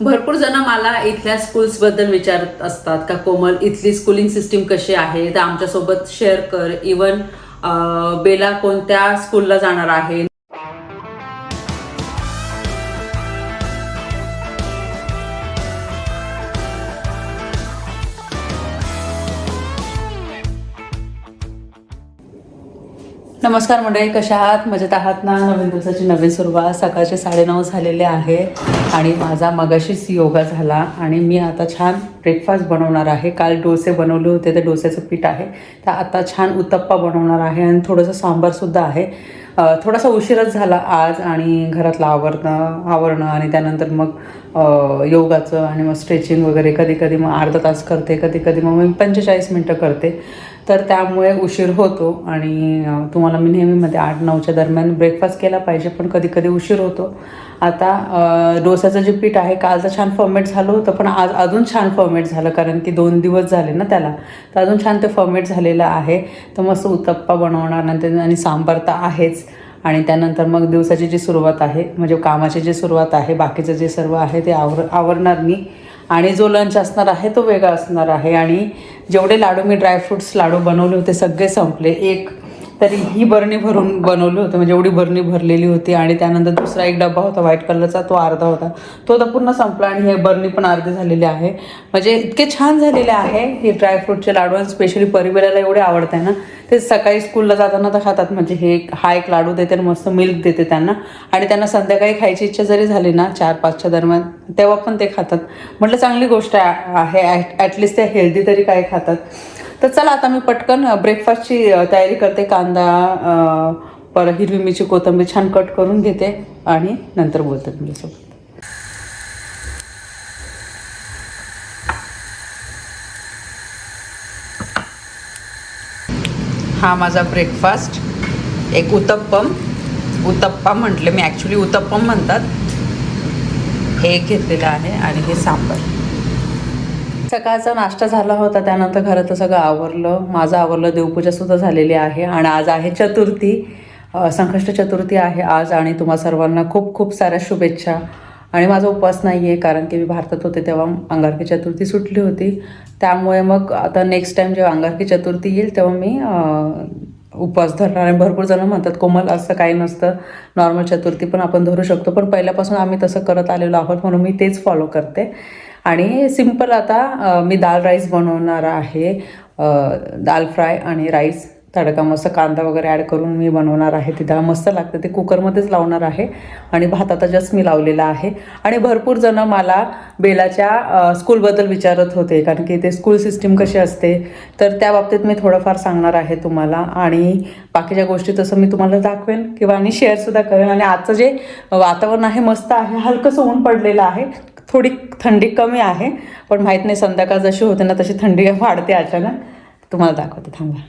भरपूर जण मला इथल्या स्कूल्सबद्दल विचारत असतात का कोमल इथली स्कूलिंग सिस्टीम कशी आहे? तर आमच्यासोबत शेअर कर. इवन बेला कोणत्या स्कूलला जाणार आहे? नमस्कार मंडळी कशा आहात? मजेत आहात ना? नवीन दिवसाची नवीन सुरुवात. सकाळचे साडेनऊ झालेले आहे आणि माझा मगाशीच योगा झाला आणि मी आता छान ब्रेकफास्ट बनवणार आहे. काल डोसे बनवले होते ते डोस्याचं पीठ आहे. तर आता छान उत्तप्पा बनवणार आहे आणि थोडंसं सांबारसुद्धा आहे. थोडासा उशीरच झाला आज आणि घरातलं आवरणं आवरणं आणि त्यानंतर मग योगाचं आणि मग स्ट्रेचिंग वगैरे कधी कधी मग अर्धा तास करते कधी कधी मग मी पंचेचाळीस मिनटं करते. तर त्यामुळे उशीर होतो आणि तुम्हाला मी नेहमीमध्ये आठ नऊच्या दरम्यान ब्रेकफास्ट केला पाहिजे पण कधी कधी उशीर होतो. आता डोसाचं जे पीठ आहे कालचं छान फॉर्मेट झालं होतं पण आज अजून छान फॉर्मेट झालं कारण की दोन दिवस झाले ना त्याला. तर अजून छान ते फॉर्मेट झालेलं आहे. तर मस्त उत्तप्पा बनवणार नंतर आणि सांबार तर आहेच. आणि त्यानंतर मग दिवसाची जी सुरुवात आहे म्हणजे कामाची जी सुरुवात आहे बाकीचं जे सर्व आहे ते आवर आवरणार मी. आणि जो लंच असणार आहे तो वेगळा असणार आहे. आणि जेवढे लाडू मी ड्रायफ्रुट्स लाडू बनवले होते सगळे संपले. एक तरी ही बरणी भरून बनवली होती. म्हणजे एवढी बरणी भरलेली होती आणि त्यानंतर दुसरा एक डबा होता व्हाईट कलरचा तो अर्धा होता. तो तर पूर्ण संपला आणि हे बरणी पण अर्धी झालेली आहे. म्हणजे इतके छान झालेले आहे हे ड्रायफ्रूटचे लाडू आणि स्पेशली परिवाराला एवढे आवडत आहे ना ते सकाळी स्कूलला जाताना तर खातात. म्हणजे हे एक- हा एक लाडू देते आणि मस्त मिल्क देते त्यांना. आणि त्यांना संध्याकाळी खायची इच्छा जरी झाली ना चार पाचच्या दरम्यान तेव्हा पण ते खातात. म्हटलं चांगली गोष्ट आहे आहे ॲटलिस्ट ते हेल्दी तरी काय खातात. तर चला आता मी पटकन ब्रेकफास्टची तयारी करते. कांदा पर परत हिरवी मिरची कोथिंबीर छान कट करून घेते आणि नंतर बोलते तुमच्यासोबत. हा माझा ब्रेकफास्ट एक उत्तप्पम. उत्तप्पा म्हटलं मी ॲक्च्युली उत्तप्पम म्हणतात. हे घेतलेलं आहे आणि हे सांबार. सकाळचा नाश्ता झाला होता त्यानंतर घरात सगळं आवरलं. माझं आवरलं देवपूजा सुद्धा झालेली आहे आणि आज आहे चतुर्थी. संकष्ट चतुर्थी आहे आज आणि तुम्हा सर्वांना खूप खूप साऱ्या शुभेच्छा. आणि माझा उपवास नाही आहे कारण की मी भारतात होते तेव्हा अंगारकी चतुर्थी सुटली होती. त्यामुळे मग आता नेक्स्ट टाईम जेव्हा अंगारकी चतुर्थी येईल तेव्हा मी उपवास धरणार. आणि भरपूर जण म्हणतात कोमल असं काही नसतं नॉर्मल चतुर्थी पण आपण धरू शकतो. पण पहिल्यापासून आम्ही तसं करत आलेलो आहोत म्हणून मी तेच फॉलो करते. आणि सिंपल आता मी दाल राईस बनवणार आहे दाल फ्राय आणि राईस. तडका मस्त कांदा वगैरे ॲड करून मी बनवणार आहे ती डाळ मस्त लागते. ते कुकरमध्येच लावणार आहे. आणि भात आता जस्ट मी लावलेला आहे. आणि भरपूर जणं मला बेलाच्या स्कूलबद्दल विचारत होते. कारण की ते स्कूल सिस्टीम कशी असते? तर त्या बाबतीत मी थोडंफार सांगणार आहे तुम्हाला. आणि बाकीच्या गोष्टी तसं मी तुम्हाला दाखवेन किंवा आणि शेअरसुद्धा करेन. आणि आजचं जे वातावरण आहे मस्त आहे. हलकंसं ऊन पडलेलं आहे. थोडी थंडी कमी आहे. पण माहीत नाही संध्याकाळ जशी होते ना तशी थंडी वाढते अचानक. तुम्हाला दाखवते थांबा.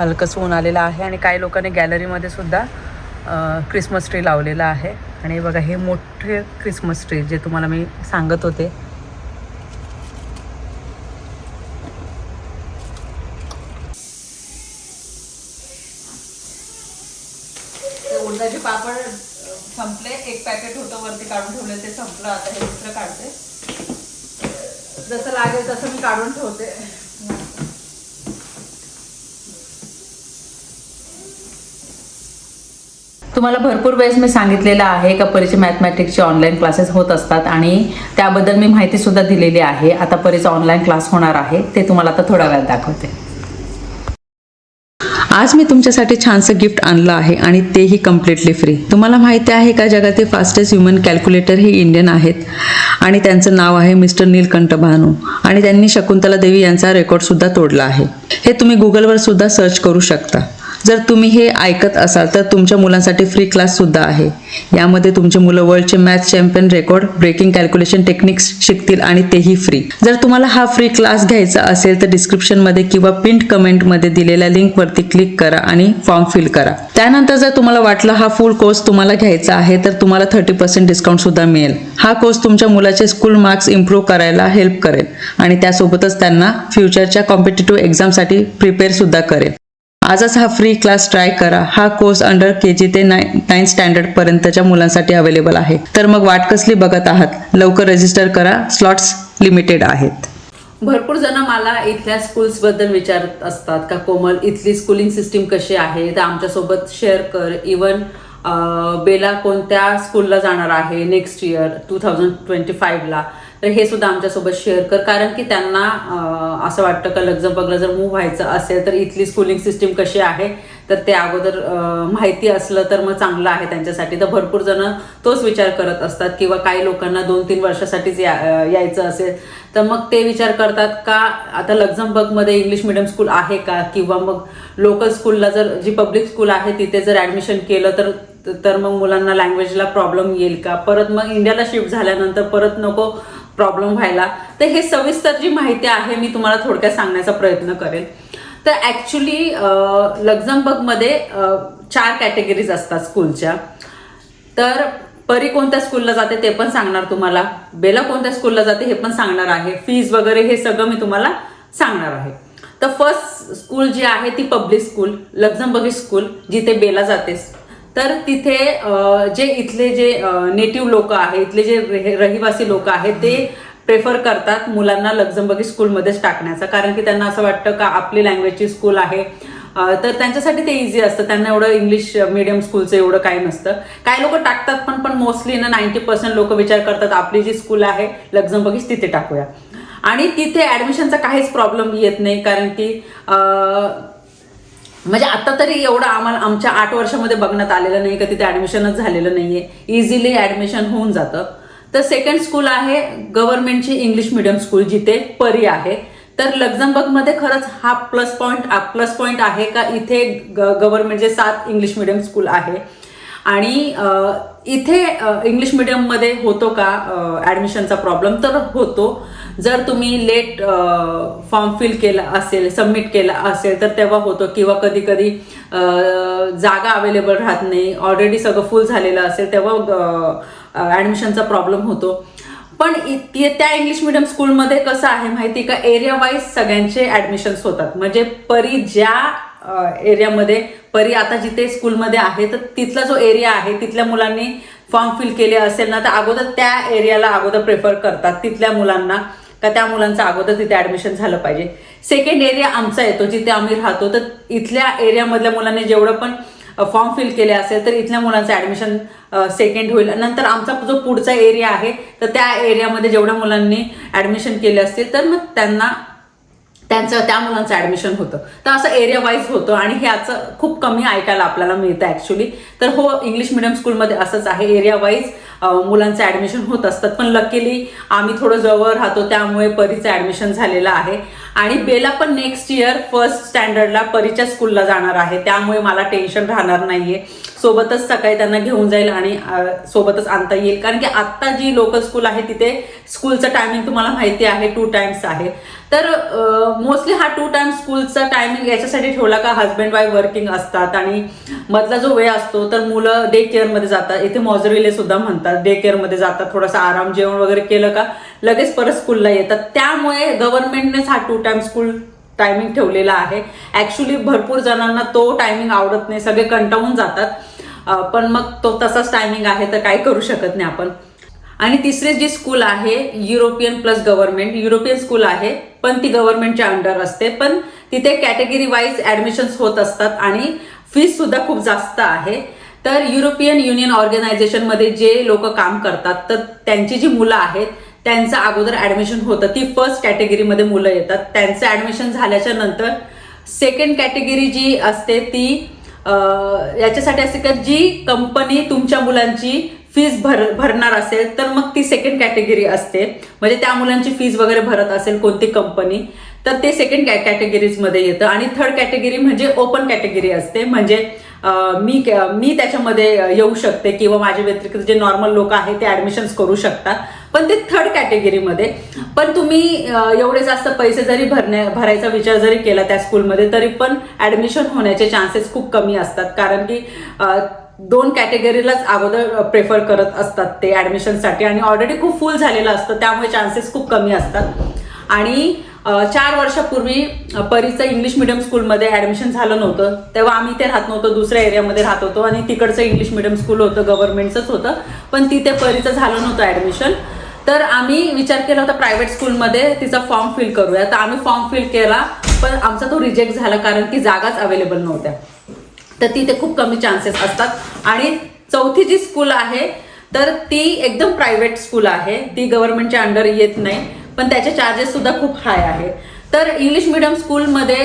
हलकंसं ऊन आलेलं आहे आणि काही लोकांनी गॅलरीमध्ये सुद्धा क्रिसमस ट्री लावलेला आहे. आणि बघा हे मोठे क्रिसमस ट्री जे तुम्हाला मी सांगत होते. उडदाचे पापड संपले. एक पॅकेट होतं वरती काढून ठेवले. ते संपलं. आता हे दुसरं काढते. जसं लागेल तसं मी काढून ठेवते. तुम्हाला भरपूर वेळेस मी सांगितलेलं आहे का परीचे मॅथमॅटिक्सचे ऑनलाईन क्लासेस होत असतात आणि त्याबद्दल मी माहितीसुद्धा दिलेली आहे. आता परीचा ऑनलाईन क्लास होणार आहे. ते तुम्हाला आता थोड्या वेळात दाखवते. आज मी तुमच्यासाठी छानसं गिफ्ट आणलं आहे आणि तेही कम्प्लिटली फ्री तुम्हाला माहिती आहे का जगातील फास्टेस्ट ह्युमन कॅल्क्युलेटर हे इंडियन आहेत? आणि त्यांचं नाव आहे मिस्टर नीलकंठ भानू. आणि त्यांनी शकुंतला देवी यांचा रेकॉर्डसुद्धा तोडला आहे. हे तुम्ही गुगलवर सुद्धा सर्च करू शकता. जर तुम्ही हे ऐकत असाल तर तुमच्या मुलांसाठी फ्री क्लास सुद्धा आहे. यामध्ये तुमचे मुलं वर्ल्डचे math champion record breaking calculation techniques शिकतील आणि तेही फ्री जर तुम्हाला हा फ्री क्लास घ्यायचा असेल तर डिस्क्रिप्शनमध्ये किंवा पिंट कमेंटमध्ये दिलेल्या लिंकवरती क्लिक करा आणि फॉर्म फिल करा. त्यानंतर जर तुम्हाला वाटलं हा फुल कोर्स तुम्हाला घ्यायचा आहे तर तुम्हाला थर्टी पर्सेंट डिस्काउंट सुद्धा मिळेल. हा कोर्स तुमच्या मुलाचे स्कूल मार्क्स इम्प्रूव्ह करायला हेल्प करेल आणि त्यासोबतच त्यांना फ्युचरच्या कॉम्पिटेटिव्ह एक्झामसाठी प्रिपेअर सुद्धा करेल. आजच हा फ्री क्लास ट्राय करा. हा कोर्स अंडर के जी ते नाय नाईन स्टँडर्ड पर्यंतच्या मुलांसाठी अवेलेबल आहे. तर मग वाट कसली बघत आहात? लवकर रजिस्टर करा. स्लॉट्स लिमिटेड आहेत. भरपूर जण मला इथल्या स्कूल्सबद्दल विचारत असतात का कोमल इथली स्कूलिंग सिस्टीम कशी आहे? तर आमच्यासोबत शेअर कर. इवन बेला कोणत्या स्कूलला जाणार आहे next year two thousand twenty फाईव्हला तर हे सुद्धा आमच्यासोबत शेअर कर. कारण की त्यांना असं वाटतं का लक्झमबर्गला जर मूव्ह व्हायचं असेल तर इथली स्कूलिंग सिस्टीम कशी आहे? तर ते अगोदर माहिती असलं तर मग चांगलं आहे त्यांच्यासाठी. तर भरपूर जण तोच विचार करत असतात किंवा काही लोकांना दोन तीन वर्षासाठीच या यायचं असेल. तर मग ते विचार करतात का आता लक्झमबर्गमध्ये इंग्लिश मिडियम स्कूल आहे का? किंवा मग लोकल स्कूलला जर जी पब्लिक स्कूल आहे तिथे जर ॲडमिशन केलं तर तर मग मुलांना लँग्वेजला प्रॉब्लेम येईल का? परत मग इंडियाला शिफ्ट झाल्यानंतर परत नको प्रॉब्लेम व्हायला. तर हे सविस्तर जी माहिती आहे मी तुम्हाला थोडक्यात सांगण्याचा प्रयत्न करेन. तर ॲक्च्युली लक्झमबर्गमध्ये चार कॅटेगरीज असतात स्कूलच्या तर परी कोणत्या स्कूलला जाते ते पण सांगणार तुम्हाला. बेला कोणत्या स्कूलला जाते हे पण सांगणार आहे. फीज वगैरे हे सगळं मी तुम्हाला सांगणार आहे. तर फर्स्ट स्कूल जी आहे ती पब्लिक स्कूल लक्झमबर्गी स्कूल जिथे बेला जातेस. तर तिथे जे इथले जे नेटिव्ह लोक आहे इथले जे रहि- रहिवासी लोक आहेत ते प्रेफर करतात मुलांना लक्झमबर्गी स्कूलमध्येच टाकण्याचा. कारण की त्यांना असं वाटतं का आपली लँग्वेजची स्कूल आहे. तर त्यांच्यासाठी ते इझी असतं. त्यांना एवढं इंग्लिश मिडियम स्कूलचं एवढं काही नसतं. काही लोक टाकतात पण पण मोस्टली ना नाईन्टी पर्सेंट लोक विचार करतात आपली जी स्कूल आहे लक्झमबर्गीच तिथे टाकूया. आणि तिथे ऍडमिशनचा काहीच प्रॉब्लेम येत नाही. कारण की म्हणजे आता तरी एवढं आम्हाला आमच्या आठ वर्षामध्ये बघण्यात आलेलं नाही का तिथे ॲडमिशनच झालेलं नाही आहे इझिली ऍडमिशन होऊन जातं. तर सेकंड स्कूल आहे गव्हर्नमेंटची इंग्लिश मिडियम स्कूल जिथे परी आहे. तर लक्झमबर्गमध्ये खरंच हा प्लस पॉईंट प्लस पॉईंट आहे का इथे गव्हर्नमेंटचे सात इंग्लिश मिडियम स्कूल आहे. आणि इथे इंग्लिश मिडियममध्ये होतो का ॲडमिशनचा प्रॉब्लेम तर होतो. जर तुम्ही लेट फॉर्म फिल केला असेल सबमिट केला असेल तर तेव्हा होतो. किंवा कधी कधी जागा अवेलेबल राहत नाही ऑलरेडी सगळं फुल झालेलं असेल तेव्हा ॲडमिशनचा प्रॉब्लेम होतो. पण इ- त्या इंग्लिश मिडियम स्कूलमध्ये कसं आहे माहिती का? एरिया वाईज सगळ्यांचे ॲडमिशन्स होतात. म्हणजे परी ज्या एरियामध्ये परी आता जिथे स्कूलमध्ये आहे तर तिथला जो एरिया आहे तिथल्या मुलांनी फॉर्म फिल केले असेल ना तर अगोदर त्या एरियाला अगोदर प्रेफर करतात. तिथल्या मुलांना का त्या मुलांचं अगोदर तिथे ॲडमिशन झालं पाहिजे. सेकंड एरिया आमचा येतो जिथे आम्ही राहतो तर इथल्या एरियामधल्या मुलांनी जेवढं पण फॉर्म फिल केले असेल तर इथल्या मुलांचं ॲडमिशन सेकंड होईल. नंतर आमचा जो पुढचा एरिया आहे तर त्या एरियामध्ये जेवढ्या मुलांनी ॲडमिशन केले असतील तर मग त्यांना त्यांचं त्या मुलांचं ऍडमिशन होतं. तर असं एरिया वाईज होतं आणि ह्याचं खूप कमी ऐकायला आपल्याला मिळतं ऍक्च्युली तर हो इंग्लिश मिडियम स्कूलमध्ये असंच आहे. एरिया वाईज मुलांचं ऍडमिशन होत असतात पण लकीली आम्ही थोडं जवळ राहतो त्यामुळे परीचं ऍडमिशन झालेलं आहे. आणि बेला पण नेक्स्ट इयर फर्स्ट स्टँडर्डला परीच्या स्कूलला जाणार आहे. त्यामुळे मला टेन्शन राहणार नाहीये. सोबतच सकाळी त्यांना घेऊन जाईल आणि सोबतच आणता येईल. कारण की आत्ता जी लोकल स्कूल आहे तिथे स्कूलचं टायमिंग तुम्हाला माहिती आहे टू टाइम्स आहे. तर मोस्टली हा टू टाइम स्कूलचा टायमिंग याच्यासाठी ठेवला का हस्बंड वाईफ वर्किंग असतात आणि मधला जो वेळ असतो तर मुलं डे केअरमध्ये जातात. इथे मॉजरीले सुद्धा म्हणतात डे केअरमध्ये जातात थोडासा आराम जेवण वगैरे केलं का लगेच परत स्कूलला येतात. त्यामुळे गव्हर्नमेंटनेच हा टू टाइम स्कूल टायमिंग ठेवलेला आहे. ॲक्च्युली भरपूर जणांना तो टायमिंग आवडत नाही. सगळे कंटाळून जातात. पण मग तो तसाच टायमिंग आहे तर काय करू शकत नाही आपण. आणि तिसरे जी स्कूल आहे European plus government European school आहे पण ती गव्हर्नमेंटच्या अंडर असते. पण तिथे कॅटेगरी वाईज ऍडमिशन्स होत असतात आणि फीस सुद्धा खूप जास्त आहे. तर युरोपियन युनियन ऑर्गनायझेशनमध्ये जे लोक काम करतात तर त्यांची जी मुलं आहेत त्यांचं अगोदर ऍडमिशन होतं. ती फर्स्ट कॅटेगरीमध्ये मुलं येतात. त्यांचं ऍडमिशन झाल्याच्यानंतर सेकंड कॅटेगरी जी असते ती याच्यासाठी असते का जी कंपनी तुमच्या मुलांची फीज भर भरणार असेल तर मग ती सेकंड कॅटेगरी असते. म्हणजे त्या मुलांची फीज वगैरे भरत असेल कोणती कंपनी तर ते सेकंड कॅटेगरीजमध्ये येतं. आणि थर्ड कॅटेगरी म्हणजे ओपन कॅटेगरी असते. म्हणजे मी मी त्याच्यामध्ये येऊ शकते किंवा माझ्या व्यतिरिक्त जे नॉर्मल लोक आहेत ते ॲडमिशन्स करू शकतात. पण ते थर्ड कॅटेगरीमध्ये पण तुम्ही एवढे जास्त पैसे जरी भरण्या भरायचा विचार जरी केला त्या स्कूलमध्ये तरी पण ऍडमिशन होण्याचे चान्सेस खूप कमी असतात. कारण की दोन कॅटेगरीलाच अगोदर प्रेफर करत असतात ते ऍडमिशनसाठी आणि ऑलरेडी खूप फुल झालेलं असतं त्यामुळे चान्सेस खूप कमी असतात. आणि चार वर्षापूर्वी परीचं इंग्लिश मिडियम स्कूलमध्ये ऍडमिशन झालं नव्हतं. तेव्हा आम्ही ते राहत नव्हतो दुसऱ्या एरियामध्ये राहत होतो. आणि तिकडचं इंग्लिश मिडियम स्कूल होतं गव्हर्नमेंटचंच होतं. पण तिथे परीचं झालं नव्हतं ऍडमिशन तर आम्ही विचार केला होता प्रायव्हेट स्कूलमध्ये तिचा फॉर्म फिल करूया. तर आम्ही फॉर्म फिल केला पण आमचा तो रिजेक्ट झाला कारण की जागाच अवेलेबल नव्हत्या. तर तिथे खूप कमी चान्सेस असतात. आणि चौथी जी स्कूल आहे तर ती एकदम प्रायव्हेट स्कूल आहे. ती गव्हर्नमेंटच्या अंडर येत नाही पण त्याचे चार्जेस सुद्धा खूप हाय आहे. तर इंग्लिश मिडियम स्कूलमध्ये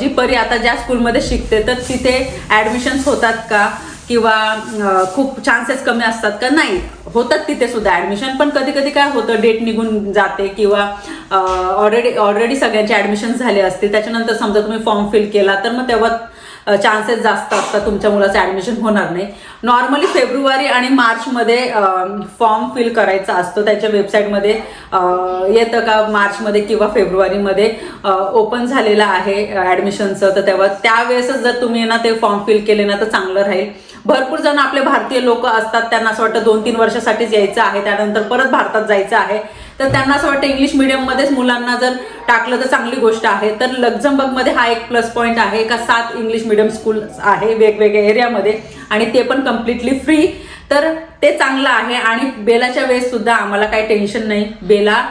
जी परी आता ज्या स्कूलमध्ये शिकते तर तिथे ॲडमिशन्स होतात का? किंवा खूप चान्सेस कमी असतात का? नाही. होतात तिथे सुद्धा ऍडमिशन पण कधी कधी काय होतं डेट निघून जाते किंवा ऑलरेडी ऑलरेडी सगळ्यांचे ऍडमिशन झाले असतील. त्याच्यानंतर समजा तुम्ही फॉर्म फिल केला तर मग तेव्हा चान्सेस जास्त असतात तुमच्या मुलाचं ॲडमिशन होणार नाही. नॉर्मली फेब्रुवारी आणि मार्चमध्ये फॉर्म फिल करायचा असतो. त्याच्या वेबसाईटमध्ये येतं का मार्चमध्ये किंवा फेब्रुवारीमध्ये? ओपन झालेलं आहे ॲडमिशनचं तर तेव्हा त्यावेळेसच जर तुम्ही ना ते फॉर्म फिल केले ना तर चांगलं राहील. भरपूर जण आपले भारतीय लोक असतात त्यांना असं वाटतं दोन तीन वर्षासाठीच यायचं आहे त्यानंतर परत भारतात जायचं आहे. तर त्यांना असं वाटतं इंग्लिश मिडियममध्येच मुलांना जर टाकलं तर चांगली गोष्ट आहे. तर लक्झमबर्गमध्ये हा एक प्लस पॉईंट आहे का सात इंग्लिश मिडियम स्कूल आहे वेगवेगळ्या एरियामध्ये आणि ते पण कम्प्लिटली फ्री तर ते चांगलं आहे आणि बेलाच्या वेळेस सुद्धा आम्हाला काही टेन्शन नाही. बेला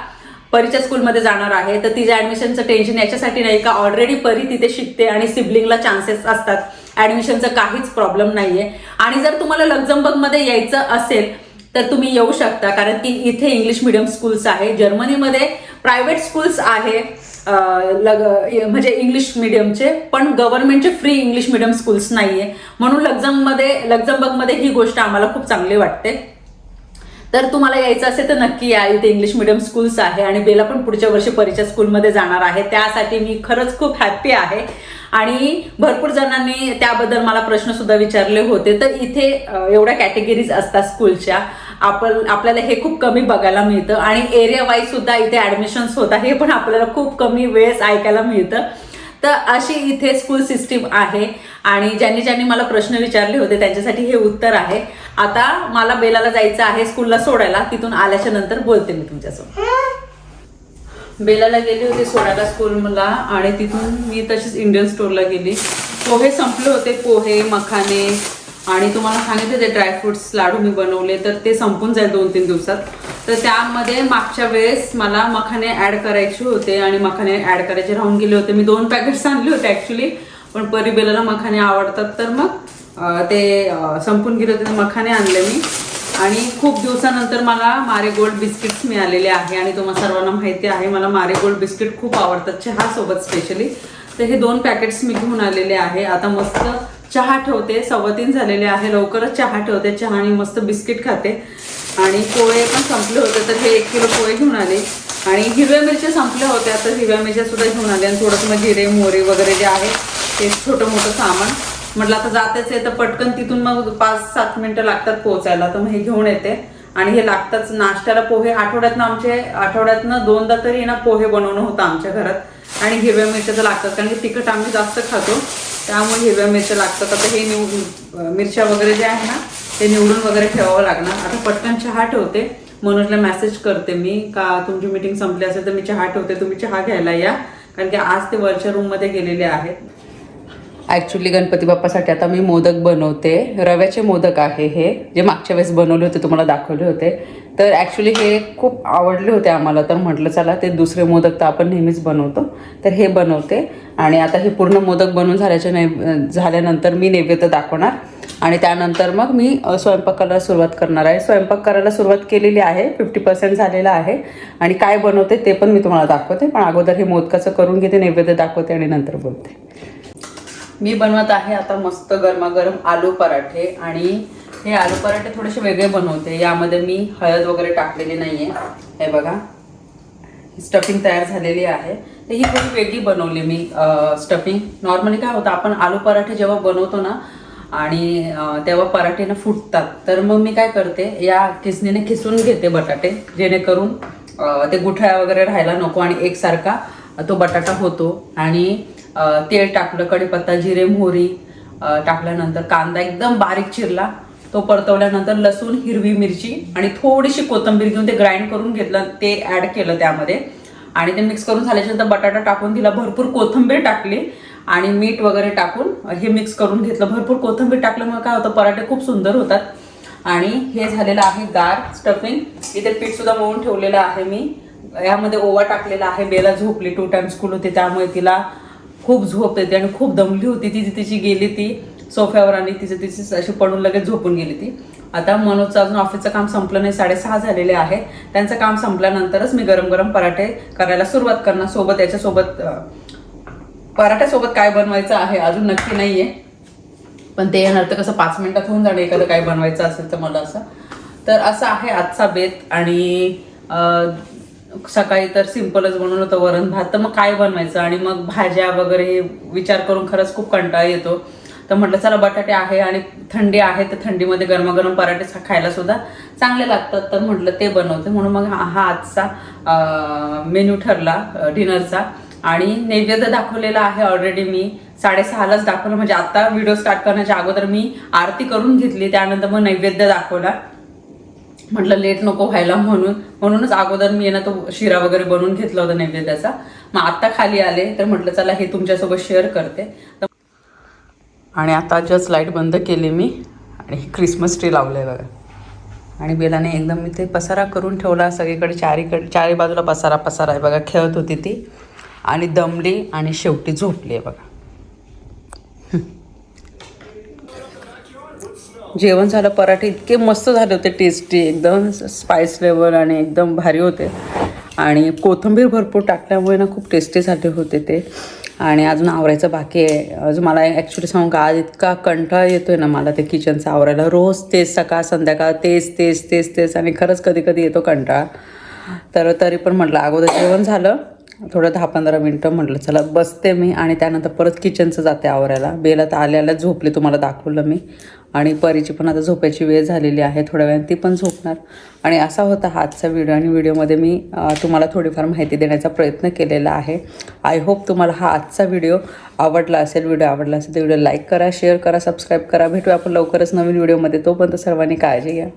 परीच्या स्कूलमध्ये जाणार आहे तर तिच्या ॲडमिशनचं टेन्शन याच्यासाठी नाही का ऑलरेडी परी तिथे शिकते आणि सिबलिंगला चान्सेस असतात. ऍडमिशनचं काहीच प्रॉब्लेम नाहीये. आणि जर तुम्हाला लक्झमबर्गमध्ये यायचं असेल तर तुम्ही येऊ शकता. कारण की इथे इंग्लिश मिडियम स्कूल्स आहे. जर्मनीमध्ये प्रायव्हेट स्कूल्स आहे लग- म्हणजे इंग्लिश मिडियमचे पण गव्हर्नमेंटचे फ्री इंग्लिश मिडियम स्कूल्स नाहीये. म्हणून लक्झममध्ये लक्झमबर्गमध्ये ही गोष्ट आम्हाला खूप चांगली वाटते. तर तुम्हाला यायचं असेल तर नक्की या इथे इंग्लिश मिडियम स्कूल्स आहे आणि बेला पण पुढच्या वर्षी परीक्षा स्कूलमध्ये जाणार आहे. त्यासाठी मी खरंच खूप हॅप्पी आहे. आणि भरपूर जणांनी त्याबद्दल मला प्रश्न सुद्धा विचारले होते. तर इथे एवढ्या कॅटेगरीज असतात स्कूलच्या आपण आपल्याला हे खूप कमी बघायला मिळतं. आणि एरिया वाईज सुद्धा इथे ऍडमिशन्स होतात. हे पण आपल्याला खूप कमी वेळेस ऐकायला मिळतं. तर अशी इथे स्कूल सिस्टीम आहे. आणि ज्यांनी ज्यांनी मला प्रश्न विचारले होते त्यांच्यासाठी हे उत्तर आहे. आता मला बेलाला जायचं आहे स्कूलला सोडायला. तिथून आल्याच्यानंतर बोलते मी तुमच्यासोबत. बेलाला गेली होती सोडायला स्कूलला आणि तिथून मी तशीच इंडियन स्टोरला गेली. पोहे संपले होते पोहे मखाने आणि तुम्हाला सांगितले ते ड्रायफ्रुट्स लाडू मी बनवले तर ते संपून जाईल दोन तीन दिवसात. तर त्यामध्ये मागच्या वेळेस मला मखाने ॲड करायचे होते आणि मखाने ॲड करायचे राहून गेले होते. मी दोन पॅकेट्स आणले होते ॲक्च्युली पण परिबेलाला मखाने आवडतात तर मग ते संपून गेले होते मखाने आणले मी. आणि खूप दिवसानंतर मला मारे गोल्ड बिस्किट्स मिळालेले आहे आणि तुम्हाला सर्वांना माहिती आहे मला मारे गोल्ड बिस्किट खूप आवडतात चहा सोबत स्पेशली तर हे दोन पॅकेट्स मी घेऊन आलेले आहे. आता मस्त चहा ठेवते सव्वा तीन झालेले आहे लवकरच चहा ठेवते चहा आणि मस्त बिस्किट खाते. आणि पोहे पण संपले होते तर हे एक किलो पोहे घेऊन आले. आणि हिरव्या मिरच्या संपल्या होत्या तर हिरव्या मिरच्या सुद्धा घेऊन आल्या आणि थोडंसं मग जिरे मोहरे वगैरे जे आहे ते छोटं मोठं सामान. म्हटलं आता जातेच आहे तर पटकन तिथून मग पाच सात मिनिटं लागतात पोहोचायला. तर मग हे घेऊन येते. आणि हे लागताच नाश्त्याला पोहे. आठवड्यातनं आमचे आठवड्यातनं दोनदा तरी ना पोहे बनवणं होतं आमच्या घरात. आणि हिरव्या मिरच्या तर लागतात कारण की तिखट आम्ही जास्त खातो. त्यामुळे हिरव्या मिरच्या लागतात. आता हे निवडून मिरच्या वगैरे जे आहे ना ते निवडून वगैरे ठेवावं लागणार. आता पटकन चहा ठेवते. मनोजला मेसेज करते मी का तुमची मीटिंग संपली असेल तर मी चहा ठेवते. तुम्ही चहा घ्यायला या. कारण की आज ते वरच्या रूममध्ये गेलेले आहेत. ॲक्च्युली गणपती बाप्पासाठी आता मी मोदक बनवते. रव्याचे मोदक आहे हे जे मागच्या वेळेस बनवले होते तुम्हाला दाखवले होते. तर ॲक्च्युली हे खूप आवडले होते आम्हाला. तर म्हटलं चला ते दुसरे मोदक तर आपण नेहमीच बनवतो. तर हे बनवते. आणि आता हे पूर्ण मोदक बनवून झाल्याच्या नै झाल्यानंतर मी नैवेद्य दाखवणार. आणि त्यानंतर मग मी स्वयंपाकाला सुरुवात करणार आहे. स्वयंपाक करायला सुरुवात केलेली आहे. फिफ्टी पर्सेंट झालेलं आहे. आणि काय बनवते ते पण मी तुम्हाला दाखवते. पण अगोदर हे मोदकाचं करून घेते नैवेद्य दाखवते आणि नंतर बोलते. मी बनवत आहे आता मस्त गरमागरम आलू पराठे आणि हे आलू पराठे थोडेसे वेगळे बनवते. यामध्ये मी हळद वगैरे टाकलेली आहे हे बघा. स्टफिंग तयार झालेली आहे. तर ही थोडी वेगळी बनवली मी स्टफिंग. नॉर्मली काय होतं आपण आलू पराठे जेव्हा बनवतो ना आणि तेव्हा पराठे ना फुटतात. तर मग मी काय करते या किसणीने खिसून घेते बटाटे जेणेकरून ते गुठळ्या वगैरे राहायला नको आणि एकसारखा तो बटाटा होतो. आणि तेल टाकलं कढीपत्ता जिरे मोहरी टाकल्यानंतर कांदा एकदम बारीक चिरला. तो परतवल्यानंतर लसूण हिरवी मिरची आणि थोडीशी कोथिंबीर घेऊन ते ग्राइंड करून घेतलं ते ॲड केलं त्यामध्ये. आणि ते मिक्स करून झाल्याच्यानंतर बटाटा टाकून तिला भरपूर कोथिंबीर टाकली आणि मीठ वगैरे टाकून हे मिक्स करून घेतलं. भरपूर कोथिंबीर टाकल्यामुळे काय होतं पराठे खूप सुंदर होतात. आणि हे झालेलं आहे गार स्टफिंग इथे पीठ सुद्धा मळून ठेवलेलं आहे मी. यामध्ये ओवा टाकलेला आहे बेला झोपली टू टाइम्स स्कूल होते त्यामुळे तिला खूप झोप येते आणि खूप दमली होती ती तिची गेली ती सोफ्यावर आणि तिचं तिची अशी पडून लगेच झोपून गेली ती. आता मनोजचं अजून ऑफिसचं काम संपलं नाही साडेसहा झालेले आहे त्यांचं काम संपल्यानंतरच मी गरम गरम पराठे करायला सुरुवात करणार. सोबत याच्यासोबत पराठ्यासोबत काय बनवायचं आहे अजून नक्की नाही आहे पण ते येणार तर कसं पाच मिनटात होऊन जाणं एखादं काय बनवायचं असेल तर मला असं. तर असं आहे आजचा बेत आणि सकाळी तर सिम्पलच बनवलं होतं वरण भात. तर मग काय बनवायचं? आणि मग भाज्या वगैरे हे विचार करून खरंच खूप कंटाळा येतो. तर म्हटलं चला बटाटे आहे आणि थंडी आहे तर थंडीमध्ये गरमागरम पराठे खायला सुद्धा चांगले लागतात. तर म्हटलं ते बनवते. म्हणून मग हा हा आजचा मेन्यू ठरला डिनरचा. आणि नैवेद्य दाखवलेला आहे ऑलरेडी मी. साडेसहालाच दाखवलं. म्हणजे आता व्हिडिओ स्टार्ट करण्याच्या अगोदर मी आरती करून घेतली. त्यानंतर मग नैवेद्य दाखवला. म्हटलं लेट नको व्हायला म्हणून. म्हणूनच अगोदर मी ना तो शिरा वगैरे बनवून घेतला होता नैवेद्याचा. मग आत्ता खाली आले तर म्हटलं चला हे तुमच्यासोबत शेअर करते. आणि आता जस्ट लाइट बंद केली मी. आणि क्रिसमस ट्री लावलं आहे बघा. आणि बेलाने एकदम मी ते पसारा करून ठेवला. सगळीकडे चारीकडे चारी बाजूला पसारा पसारा आहे बघा. खेळत होती ती. आणि दमली आणि शेवटी झोपली आहे बघा. जेवण झालं पराठे इतके मस्त झाले होते टेस्टी एकदम स्पाइस लेवल आणि एकदम भारी होते. आणि कोथिंबीर भरपूर टाकल्यामुळे ना खूप टेस्टी झाले होते ते. आणि अजून आवरायचं बाकी आहे. अजून मला ॲक्च्युली सांगू का आज इतका कंटाळा येतो आहे ना मला ते किचनचं आवरायला. रोज तेच सकाळ संध्याकाळ तेच तेच तेच तेच आणि खरंच कधी कधी येतो कंटाळा. तर तरी पण म्हटलं अगोदर जेवण झालं थोडं दहा पंधरा मिनटं म्हटलं चला बसते मी आणि त्यानंतर परत किचनचं जाते आवरायला. बेला तर आल्याला झोपली तुम्हाला दाखवलं मी. आणि परीची पण आता झोपायची वेळ झालेली आहे थोड्या वेळाने ती पण झोपणार. आणि असा होता हा आजचा व्हिडिओ आणि व्हिडिओमध्ये मी तुम्हाला थोडीफार माहिती देण्याचा प्रयत्न केलेला आहे. आय होप तुम्हाला हा आजचा व्हिडिओ आवडला असेल व्हिडिओ आवडला असेल तर व्हिडिओ लाईक करा शेअर करा सबस्क्राईब करा. भेटूया आपण लवकरच नवीन व्हिडिओमध्ये. तोपर्यंत सर्वांनी काळजी घ्या.